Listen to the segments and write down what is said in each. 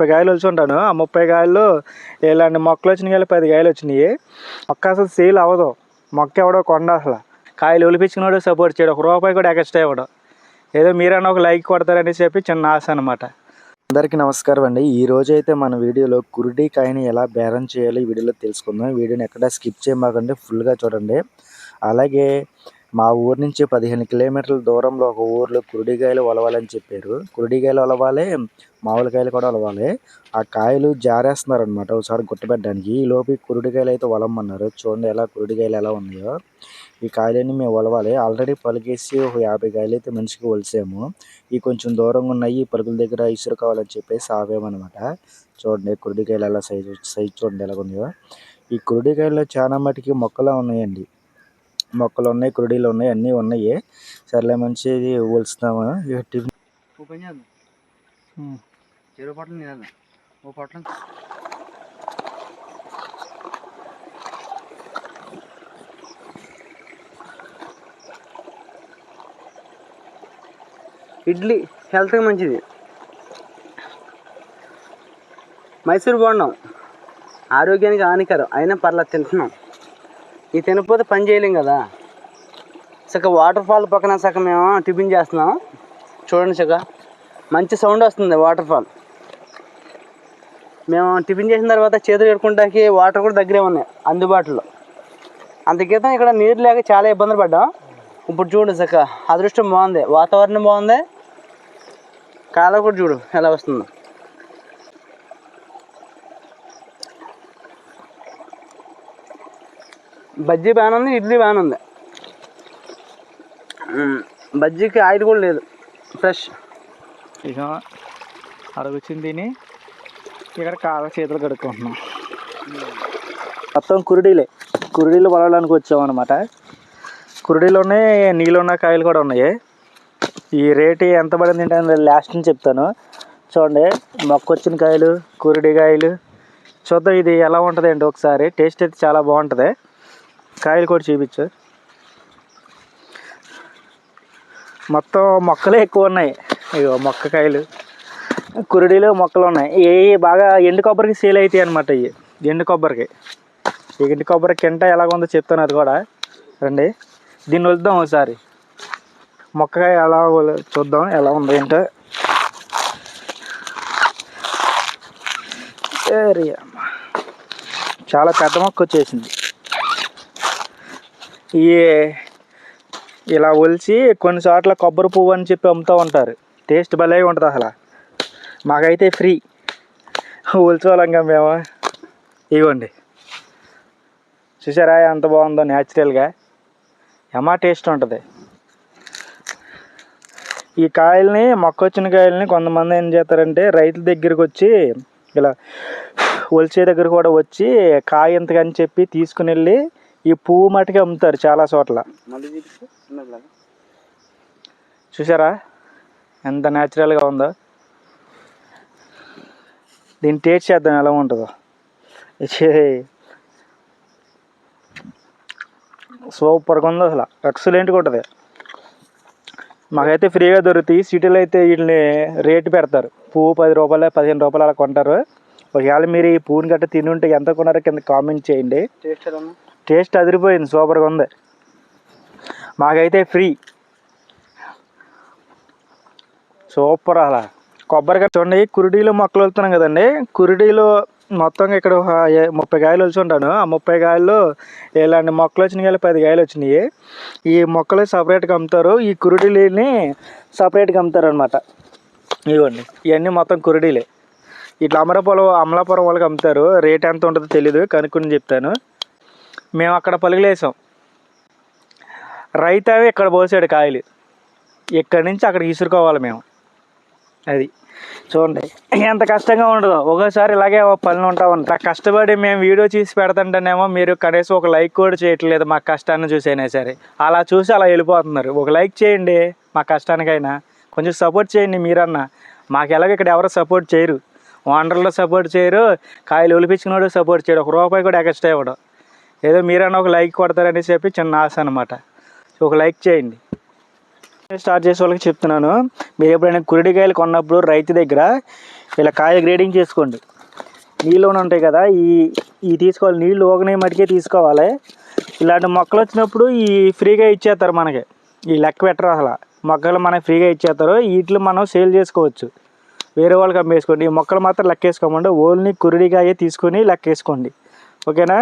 ముప్పై కాయలు వచ్చి ఉంటాను. ఆ ముప్పై కాయలు ఇలాంటి మొక్కలు వచ్చినాయి కాయలు పది కాయలు వచ్చినాయి. మొక్క అసలు సేల్ అవ్వదు. మొక్క ఎవడో కొండ అసలు. కాయలు ఒలిపించుకున్నాడు సపోర్ట్ చేయడు. ఒక రూపాయి కూడా ఎక్స్ట్రా ఇవ్వడు. ఏదో మీరైనా ఒక లైక్ కొడతారని చెప్పి చిన్న ఆశ అనమాట అందరికీ నమస్కారం అండి. ఈ రోజు అయితే మన వీడియోలో కురుడి కాయని ఎలా బేరం చేయాలో ఈ వీడియోలో తెలుసుకుందాం. వీడియోని ఎక్కడ స్కిప్ చేయమాకండి ఫుల్గా చూడండి. అలాగే మా ఊరు నుంచి పదిహేను కిలోమీటర్ల దూరంలో ఒక ఊర్లో కురుడికాయలు ఒలవాలని చెప్పారు. కురుడికాయలు ఒలవాలి మామూలు కాయలు కూడా ఒలవాలి ఆ కాయలు జారేస్తున్నారు అనమాట ఒకసారి గుట్టబెట్టడానికి ఈ లోపు ఈ అయితే ఒలమ్మన్నారు చూడండి ఎలా కురుడికాయలు ఎలా ఉన్నాయో. ఈ కాయలన్నీ మేము ఒలవాలి ఆల్రెడీ పలికేసి ఒక యాభై కాయలు అయితే మనిషికి ఒలిసాము ఈ కొంచెం దూరంగా ఉన్నాయి. ఈ పలుకుల దగ్గర ఇసురు కావాలని చెప్పేసి ఆవేమన్నమాట చూడండి కురుడికాయలు ఎలా సైజు సైజు చూడండి ఎలా ఉన్నాయో. ఈ కురుడికాయల్లో చాలా మటుకి మొక్కలా ఉన్నాయండి. మొక్కలు ఉన్నాయి కురుడీలు ఉన్నాయి అన్నీ ఉన్నాయి. సర్లే మంచిది ఇక టిఫిన్ చెరువు పట్ల ఓ పట్ల. ఇడ్లీ హెల్త్కి మంచిది. మైసూర్ బోండం. ఆరోగ్యానికి హానికరం. అయినా పర్లేదు తింటున్నాం. ఇది తినకపోతే పని చేయలేం కదా. సగ వాటర్ ఫాల్ పక్కన సగ మేము టిఫిన్ చేస్తున్నాం. చూడండి సగ మంచి సౌండ్ వస్తుంది వాటర్ ఫాల్ మేము టిఫిన్ చేసిన తర్వాత చేతులు ఎడుకుంటానికి వాటర్ కూడా దగ్గరే ఉన్నాయి అందుబాటులో. అంత ఇక్కడ నీరు లేక చాలా ఇబ్బందులు పడ్డాం. ఇప్పుడు చూడు సక్క అదృష్టం బాగుంది వాతావరణం బాగుంది. కాలం కూడా చూడు ఎలా వస్తుందో. బజ్జీ బాగానే ఉంది ఇడ్లీ బాగానే ఉంది. బజ్జీకి ఆయిల్ కూడా లేదు ఫ్రెష్. ఇక అడుగుచ్చింది తిని ఇక్కడ కాళ్ళ చేతులు కడుక్కుంటున్నాం. మొత్తం కురుడీలే కురుడీలు పొలడానికి వచ్చామన్నమాట కురుడీలు ఉన్నాయి నీళ్ళు ఉన్న కాయలు కూడా ఉన్నాయి. ఈ రేటు ఎంత పడింది ఏంటంటే లాస్ట్ నుంచి చెప్తాను. చూడండి మొక్క వచ్చిన కాయలు కురుడి కాయలు. చూద్దాం ఇది ఎలా ఉంటుంది ఒకసారి. టేస్ట్ అయితే చాలా బాగుంటుంది. కాయలు కూడా చూపించు. మొత్తం మొక్కలే ఎక్కువ ఉన్నాయి. ఇగో మొక్క కాయలు. కురుడీలు మొక్కలు ఉన్నాయి. ఏ బాగా ఎండు కొబ్బరికి సేల్ అవుతాయి అనమాట ఇవి. ఎండు కొబ్బరికి. ఈ ఎండు కొబ్బరి కింట ఎలాగుందో చెప్తాను అది కూడా. రండి. దీన్ని వలుద్దాం ఒకసారి. మొక్కకాయ ఎలా చూద్దాం ఎలా ఉందో ఏంటో. సరే చాలా పెద్ద మొక్క వచ్చేసింది. ఈ ఇలా ఒలిచి కొన్ని చోట్ల కొబ్బరి పువ్వు అని చెప్పి అమ్ముతూ ఉంటారు. టేస్ట్ భలే ఉంటుంది అసలు. మాకైతే ఫ్రీ. ఒలిచోలంగా మేము. ఇవ్వండి చూసారా ఎంత బాగుందో న్యాచురల్గా. ఎమా టేస్ట్ ఉంటుంది. ఈ కాయల్ని మొక్క వచ్చిన కాయల్ని కొంతమంది ఏం చేస్తారంటే రైతుల దగ్గరికి వచ్చి ఇలా ఒలిచే దగ్గర కూడా వచ్చి కాయ ఎంతకని చెప్పి తీసుకుని వెళ్ళి ఈ పువ్వు మటుకే అమ్ముతారు చాలా చోట్ల. చూసారా ఎంత న్యాచురల్గా ఉందో. దీన్ని టేస్ట్ చేద్దాం ఎలా ఉంటుందో. సూపర్గా ఉంది అసలు. ఎక్సలెంట్గా ఉంటుంది. మాకైతే ఫ్రీగా దొరుకుతాయి. సిటీలో అయితే వీటిని రేటు పెడతారు. పువ్వు పది రూపాయలు పదిహేను రూపాయలు అలా కొంటారు. ఒకవేళ మీరు ఈ పువ్వుని గట్ట తిని ఉంటే ఎంత కొన్నారో కింద కామెంట్ చేయండి. టేస్ట్ అదిరిపోయింది సూపర్గా ఉంది. మాకైతే ఫ్రీ. సూపర్ అలా. కొబ్బరికాయ చూడండి కురుడీలో మొక్కలు వెళ్తున్నాం కదండి. కురుడీలో మొత్తం ఇక్కడ ముప్పై కాయలు వచ్చి ఉంటాను. ఆ ముప్పై కాయల్లో ఇలాంటి మొక్కలు వచ్చిన కాయలు పది కాయలు వచ్చినాయి. ఈ మొక్కలు సపరేట్గా అమ్ముతారు. ఈ కురుడీలని సపరేట్గా అమ్ముతారు అనమాట ఇవ్వండి ఇవన్నీ మొత్తం కురుడీలే. ఇట్లా అమరపురం అమలాపురం వాళ్ళకి అమ్ముతారు. రేట్ ఎంత ఉంటుందో తెలియదు కనుక్కుని చెప్తాను. మేము అక్కడ పలుగులేసాం రైతావి ఇక్కడ పోసాడు కాయలు. ఇక్కడి నుంచి అక్కడ ఇసురుకోవాలి మేము. అది. చూడండి ఎంత కష్టంగా ఉండదు ఒకసారి ఇలాగే పనులు ఉంటా ఉంటాయి కష్టపడి మేము వీడియో తీసి పెడతంటేనేమో మీరు కనీసం ఒక లైక్ కూడా చేయట్లేదు మా కష్టాన్ని చూసైనా సరే. అలా చూసి అలా వెళ్ళిపోతున్నారు. ఒక లైక్ చేయండి మా కష్టానికైనా. కొంచెం సపోర్ట్ చేయండి మీరన్నా. మాకు ఎలాగో ఇక్కడ ఎవరు సపోర్ట్ చేయరు. వండర్లో సపోర్ట్ చేయరు. కాయలు ఒలిపించుకున్నాడు సపోర్ట్ చేయడు. ఒక రూపాయి కూడా ఎక్స్ట్రా ఇవ్వడం. ఏదో మీరైనా ఒక లైక్ కొడతారని చెప్పి చిన్న ఆశ అనమాట ఒక లైక్ చేయండి. స్టార్ట్ చేసే వాళ్ళకి చెప్తున్నాను. మీరు ఎప్పుడైనా కురిడికాయలు కొన్నప్పుడు రైతు దగ్గర ఇలా కాయ గ్రేడింగ్ చేసుకోండి. నీళ్ళు ఉంటాయి కదా ఈ ఈ తీసుకోవాలి. నీళ్ళు ఓగనే మటుకే తీసుకోవాలి. ఇలాంటి మొక్కలు వచ్చినప్పుడు ఈ ఫ్రీగా ఇచ్చేస్తారు మనకి. ఈ లెక్క పెట్టరు అసలు. మొక్కలు మనకి ఫ్రీగా ఇచ్చేస్తారు. వీటిలో మనం సేల్ చేసుకోవచ్చు. వేరే వాళ్ళకి అమ్మేసుకోండి. ఈ మొక్కలు మాత్రం లెక్కేసుకోమండి. ఓన్లీ కురిడికాయ తీసుకొని లెక్కేసుకోండి. ఓకేనా?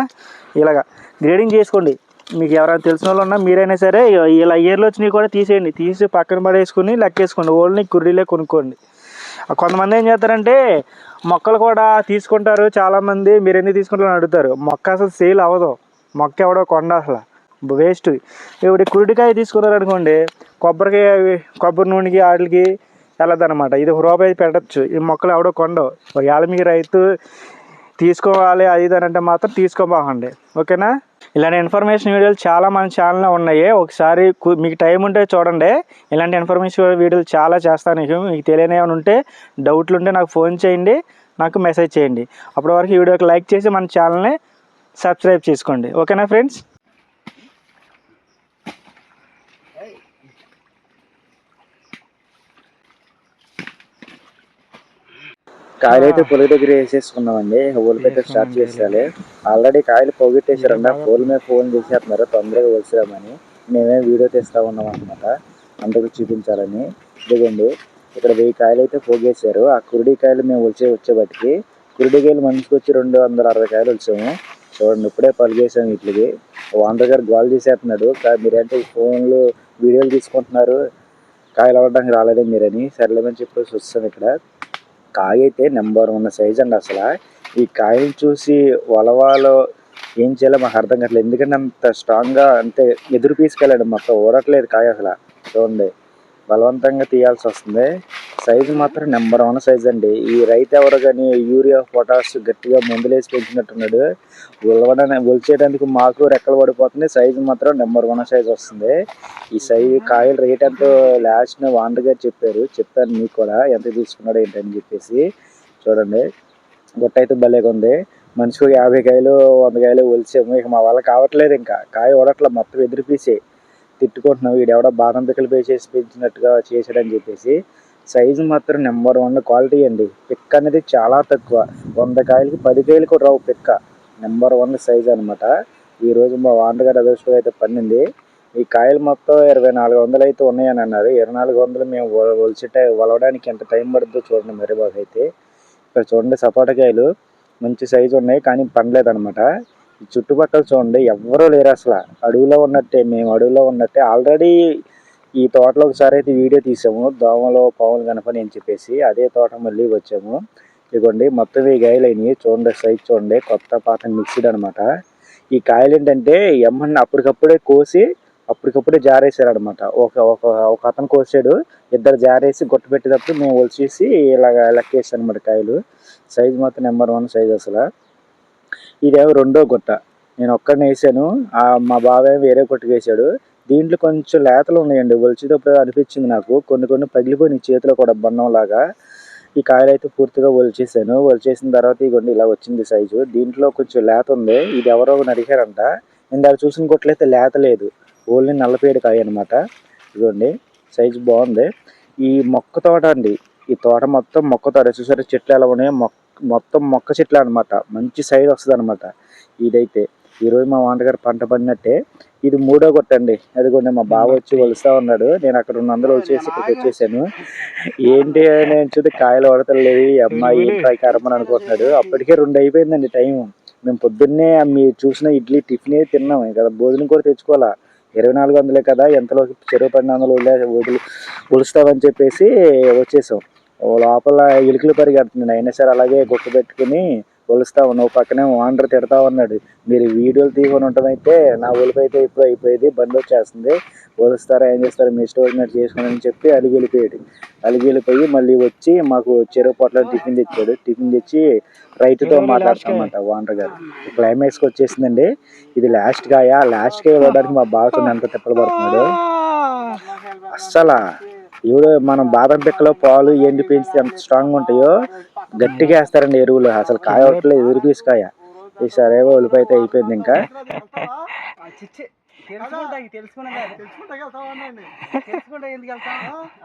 ఇలాగా. గ్రేడింగ్ చేసుకోండి. మీకు ఎవరైనా తెలిసిన వాళ్ళు ఉన్నా మీరైనా సరే ఇలా ఇయర్లో వచ్చినవి కూడా తీసేయండి. తీసి పక్కన పడేసుకుని లెక్కేసుకోండి. ఓన్లీ కుర్రీలే కొనుక్కోండి. కొంతమంది ఏం చేస్తారంటే మొక్కలు కూడా తీసుకుంటారు. చాలామంది మీరు ఎందుకు తీసుకుంటారని అడుగుతారు. మొక్క అసలు సేల్ అవ్వదు. మొక్క ఎవడో కొండ అసలు. వేస్ట్. ఇప్పుడు కురిడికాయ తీసుకున్నారు అనుకోండి కొబ్బరికాయ కొబ్బరి నూనెకి వాటికి వెళ్ళదన్నమాట ఇది రూపాయి పెట్టచ్చు. ఈ మొక్కలు ఎవడో కొండవు ఒకవేళ మీకు రైతు తీసుకోవాలి అది ఇది అంటే మాత్రం తీసుకోబాకండి. ఓకేనా? ఇలాంటి ఇన్ఫర్మేషన్ వీడియోలు చాలా మన ఛానల్లో ఉన్నాయి. ఒకసారి మీకు టైం ఉంటే చూడండి. ఇలాంటి ఇన్ఫర్మేషన్ వీడియోలు చాలా చేస్తాను. మీకు మీకు తెలియని ఏమైనా ఉంటే డౌట్లు ఉంటే నాకు ఫోన్ చేయండి. నాకు మెసేజ్ చేయండి. అప్పటి వరకు ఈ వీడియోకి లైక్ చేసి మన ఛానల్ని సబ్స్క్రైబ్ చేసుకోండి. ఓకేనా ఫ్రెండ్స్ కాయలు అయితే పొలి దగ్గర వేసేసుకున్నామండి ఊళ్ళు దగ్గర స్టార్ట్ చేసేయాలి. ఆల్రెడీ కాయలు పోగొట్టేశారంట ఫోన్ మీద ఫోన్ చేసేస్తున్నారు. తొందరగా వచ్చామని మేమే వీడియో తీస్తా ఉన్నాం అనమాట అందరికి చూపించాలని. ఇదిగోండి ఇక్కడ వెయ్యి కాయలు అయితే పోగేశారు. ఆ కురుడి కాయలు మేము వచ్చే వచ్చేబట్టికి కురుడి కాయలు మనిషికి వచ్చి రెండు వందల అరవై కాయలు వచ్చాము. చూడండి ఇప్పుడే పలిగేసాం వీటికి. వాండర్ గారు గోల్ చేసేస్తున్నాడు. మీరంటే ఫోన్లు వీడియోలు తీసుకుంటున్నారు? కాయలు అవ్వడానికి రాలేదే మీరని? సర్లేమని చెప్పేసి వస్తాం ఇక్కడ. కాయ అయితే నెంబర్ వన్ సైజ్ అండి అసలు. ఈ కాయని చూసి వలవాలో ఏం చేయాలో మాకు అర్థం కావట్లేదు. ఎందుకంటే అంత స్ట్రాంగ్గా అంతే ఎదురు పీసుకెళ్ళాడు మొత్తం ఓడట్లేదు కాయ అసలు. చూడండి. బలవంతంగా తీయాల్సి వస్తుంది. సైజు మాత్రం నెంబర్ వన్ సైజ్ అండి. ఈ రైతు ఎవరు కానీ యూరియా పొటాష్ గట్టిగా మందులేసి పెంచినట్టున్నాడు. ఉలవడానికి ఒలిచేయడానికి మాకు రెక్కలు పడిపోతుంది. సైజు మాత్రం నెంబర్ వన్ సైజ్ వస్తుంది. ఈ సైజు కాయలు రేట్ ఎంతో? లాస్ట్ వాండర్ గారు చెప్పారు. చెప్తాను మీకు కూడా. ఎంత తీసుకున్నాడు ఏంటని చెప్పేసి. చూడండి. గుట్ట అయితే భలేగా ఉంది. మనిషికి యాభై కాయలు వంద కాయలు ఒలిచాము. ఇక మా వల్ల కావట్లేదు ఇంకా. కాయ ఓడట్ల మొత్తం ఎదురు పీసే. తిట్టుకుంటున్నాం వీడు ఎవడో బాదం పిక్కలు వేసేసి పెంచినట్టుగా చేశాడని చెప్పేసి సైజు మాత్రం నెంబర్ వన్ క్వాలిటీ అండి. పిక్ అనేది చాలా తక్కువ. వంద కాయలకి పది కాయలు కూడా రావు పిక్క. నెంబర్ వన్ సైజ్ అనమాట ఈరోజు మా వాండగారి అదృష్టం అయితే పండింది ఈ కాయలు మొత్తం ఇరవై నాలుగు వందలు అయితే ఉన్నాయని అన్నారు. ఇరవై నాలుగు వందలు మేము ఒలిచిట ఒలిచేట వలవడానికి ఎంత టైం పడుతుందో చూడండి మరి బాగా అయితే. ఇక్కడ చూడండి సపోటా కాయలు. మంచి సైజు ఉన్నాయి కానీ పండలేదు అనమాట చుట్టుపక్కల చూడండి ఎవ్వరూ లేరు అసలు. అడవిలో ఉన్నట్టే మేము అడవిలో ఉన్నట్టే. ఆల్రెడీ ఈ తోటలో ఒకసారి అయితే వీడియో తీసాము. దోమలు పాములు కనపని అని చెప్పేసి అదే తోట మళ్ళీ వచ్చాము. ఇదిగోండి మొత్తం ఈ కాయలు అయినాయి చూడండి సైజ్ చూడండి కొత్త పాత మిక్స్డ్ అనమాట ఈ కాయలు ఏంటంటే ఎమ్మని అప్పటికప్పుడే కోసి అప్పటికప్పుడే జారేసారు అనమాట ఒక ఒక ఒక అతను కోసాడు ఇద్దరు జారేసి గుట్ట పెట్టేటప్పుడు మేము ఒలిచేసి ఇలాగ లెక్కేసాను అనమాట కాయలు. సైజ్ మాత్రం నెంబర్ వన్ సైజ్ అసలు. ఇదేమో రెండో గుట్ట. నేను ఒక్కడిని వేసాను. మా బాబాయ్ వేరే గుట్టకు వేసాడు. దీంట్లో కొంచెం లేతలు ఉన్నాయండి. ఒలిచేటప్పుడు అనిపించింది నాకు. కొన్ని కొన్ని పగిలిపోయినాయి. చేతిలో కూడా బండం లాగా. ఈ కాయలు అయితే పూర్తిగా ఒలిచేసాను. ఒలిచేసిన తర్వాత ఇగోండి ఇలా వచ్చింది సైజు. దీంట్లో కొంచెం లేత ఉంది. ఇది ఎవరో అడిగారంట. నేను దాన్ని చూసిన కొట్లయితే లేత లేదు. ఓన్లీ నల్లపేడు కాయ అనమాట ఇదిగోండి సైజు బాగుంది. ఈ మొక్క తోట అండి. ఈ తోట మొత్తం మొక్క తోట. చూసారు? చెట్లు ఎలా ఉన్నాయో మొక్క మొత్తం మొక్క చెట్లు అనమాట మంచి సైజ్ వస్తుంది అనమాట ఇదైతే ఈరోజు మా వంటగారు పంట పడినట్టే ఇది మూడో కొట్టండి అదిగోండి మా బావ వచ్చి వలుస్తా ఉన్నాడు. నేను అక్కడ రెండు వందలు వచ్చేసి ఇక్కడికి వచ్చేసాను ఏంటి అని నేను చూస్తే కాయలు పడతలేదు అమ్మాయి కరమని అనుకుంటున్నాడు. అప్పటికే రెండు అయిపోయిందండి టైం మేము పొద్దున్నే మీరు చూసిన ఇడ్లీ టిఫిన్ తిన్నాం. కదా భోజనం కూడా తెచ్చుకోవాలా. ఇరవై నాలుగు వందలే కదా. ఎంతలో చెరువు పన్నెండు వందలు వదిలే వదిలి ఒలుస్తామని చెప్పేసి వచ్చేసాం. లోపల ఎలుకలు పరిగెడుతుంది. అయినా సరే అలాగే గుట్ట పెట్టుకుని ఒలుస్తా ఉన్నావు. పక్కనే వాండర్ తిడతా ఉన్నాడు. మీరు వీడియోలు తీయకొని ఉండటమైతే నా ఒలుపు అయితే ఇప్పుడు అయిపోయేది. బండి వచ్చేస్తుంది. ఒలుస్తారా ఏం చేస్తారా మీ ఇష్టం వచ్చినట్టు చేసుకోండి అని చెప్పి అలిగి వెళ్ళిపోయాడు. అలిగి వెళ్ళిపోయి మళ్ళీ వచ్చి మాకు చెరువు పొట్ల టిఫిన్ తెచ్చాడు. టిఫిన్ తెచ్చి రైతుతో మాట్లాడతామంట వాండర్ గారు. క్లైమాక్స్కి వచ్చేసిందండి. ఇది లాస్ట్ కాయ లాస్ట్ కాయ ఇవ్వడానికి మా బావతో ఎంత తిప్పలు పడుతున్నాడు. అస్సలు. ఇప్పుడు మనం బాదం పిక్కలో పాలు ఎండి పెంచితే ఎంత స్ట్రాంగ్ ఉంటాయో గట్టిగా వేస్తారండి ఎరువులు. అసలు కాయ అవట్లేదు ఎదురు పీసు కాయ ఈసారి ఏవో ఉల్లిపాయ అయితే అయిపోయింది ఇంకా.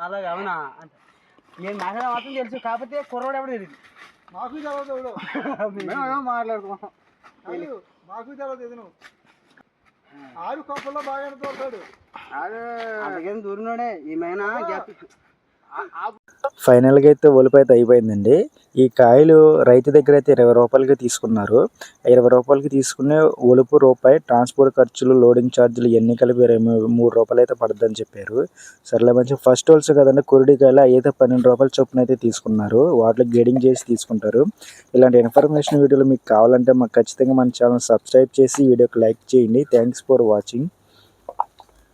అలాగే అవునా నేను మాత్రం తెలుసు కాకపోతే కుర్రోడు ఎవడు తెలియదు మాకు మాకు ఇది నువ్వు. ఆరు కప్పుల్లో బాగా తోలుతాడు. అందుకని దూరినోడే ఏమైనా గ్యాప్ ఫైనల్గా అయితే ఒలిపు అయితే అయిపోయిందండి. ఈ కాయలు రైతు దగ్గర అయితే ఇరవై రూపాయలకి తీసుకున్నారు. ఇరవై రూపాయలకి తీసుకునే ఒలుపు రూపాయి ట్రాన్స్పోర్ట్ ఖర్చులు లోడింగ్ ఛార్జీలు ఎన్ని కలిపి మూడు రూపాయలు అయితే పడద్దని చెప్పారు. సర్లే మంచి ఫస్ట్ హోల్స్ కదండి కురుడికాయలు అయితే పన్నెండు రూపాయల చొప్పున అయితే తీసుకున్నారు. వాటిలో గేడింగ్ చేసి తీసుకుంటారు. ఇలాంటి ఇన్ఫర్మేషన్ వీడియోలు మీకు కావాలంటే మాకు ఖచ్చితంగా మన ఛానల్ సబ్స్క్రైబ్ చేసి వీడియోకి లైక్ చేయండి. Thanks for watching.